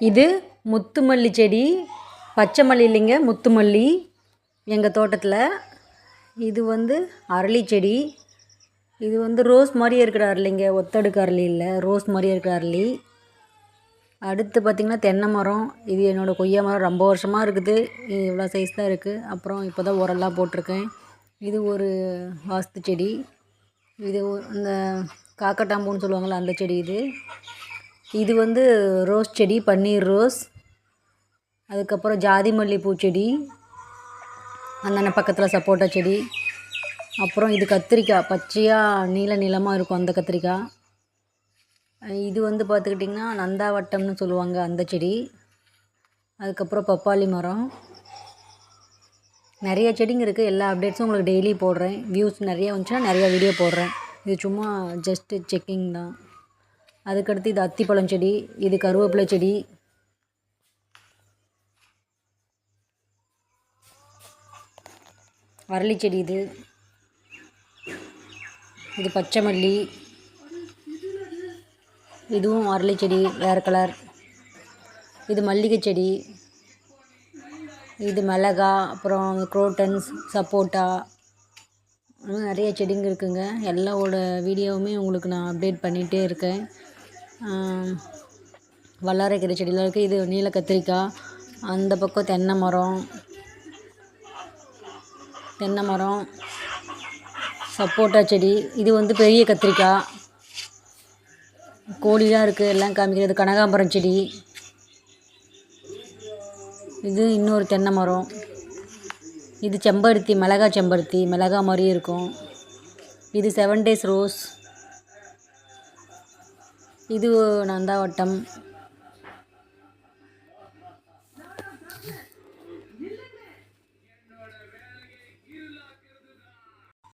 இது முத்துமல்லி செடி. பச்சை மல்லி இல்லைங்க முத்துமல்லி. எங்கள் தோட்டத்தில் இது வந்து அரளி செடி. இது வந்து ரோஸ் மாதிரியே இருக்கிற அரளிங்க ஒத்தடுக்கு அரளி இல்லை ரோஸ் மாதிரியே இருக்கிற அரளி. அடுத்து பார்த்திங்கன்னா தென்னை மரம். இது என்னோடய கொய்யா மரம் ரொம்ப வருஷமாக இருக்குது. இது இவ்வளோ சைஸ் தான் இருக்குது அப்புறம் இப்போ தான் உரம்லாம் போட்டிருக்கேன். இது ஒரு வாஸ்து செடி. இது இந்த காக்கட்டாம்பூன்னு சொல்லுவாங்கள்ல அந்த செடி இது. இது வந்து ரோஸ் செடி பன்னீர் ரோஸ். அதுக்கப்புறம் ஜாதி மல்லி பூச்செடி அந்தாண்ட பக்கத்தில் சப்போட்டா செடி. அப்புறம் இது கத்திரிக்காய் பச்சையாக நீல நீளமாக இருக்கும் அந்த கத்திரிக்காய். இது வந்து பார்த்துக்கிட்டிங்கன்னா நந்தாவட்டம்னு சொல்லுவாங்க அந்த செடி. அதுக்கப்புறம் பப்பாளி மரம். நிறைய செடிங்க இருக்குது எல்லா அப்டேட்ஸும் உங்களுக்கு டெய்லி போடுறேன். வியூஸ் நிறைய வந்துச்சுன்னா நிறைய வீடியோ போடுறேன். இது சும்மா ஜஸ்ட்டு செக்கிங் தான். அதுக்கடுத்து இது அத்திப்பழம் செடி இது கருவேப்பிலை செடி. அரளி செடி இது. இது பச்சை மல்லி. இதுவும் அரளி செடி வேறு கலர் இது மல்லிகை செடி. இது மிளகா அப்புறம் குரோட்டன்ஸ் சப்போட்டா. நிறைய செடிங்க இருக்குங்க. எல்லாவோட வீடியோவுமே உங்களுக்கு நான் அப்டேட் பண்ணிகிட்டே இருக்கேன். வல்லாரைக்கீரை செடியெலாம் இருக்குது இது நீல கத்திரிக்காய் அந்த பக்கம் தென்னை மரம் தென்னை மரம் சப்போட்டா செடி இது வந்து பெரிய கத்திரிக்காய். கோழிலாம் இருக்குது எல்லாம் காமிக்கிறது. கனகாம்பரம் செடி. இது இன்னொரு தென்னை மரம். இது செம்பருத்தி மிளகா செம்பருத்தி மிளகா மாதிரி இருக்கும். இது செவன் டேஸ் ரோஸ். இது நந்தாவட்டம்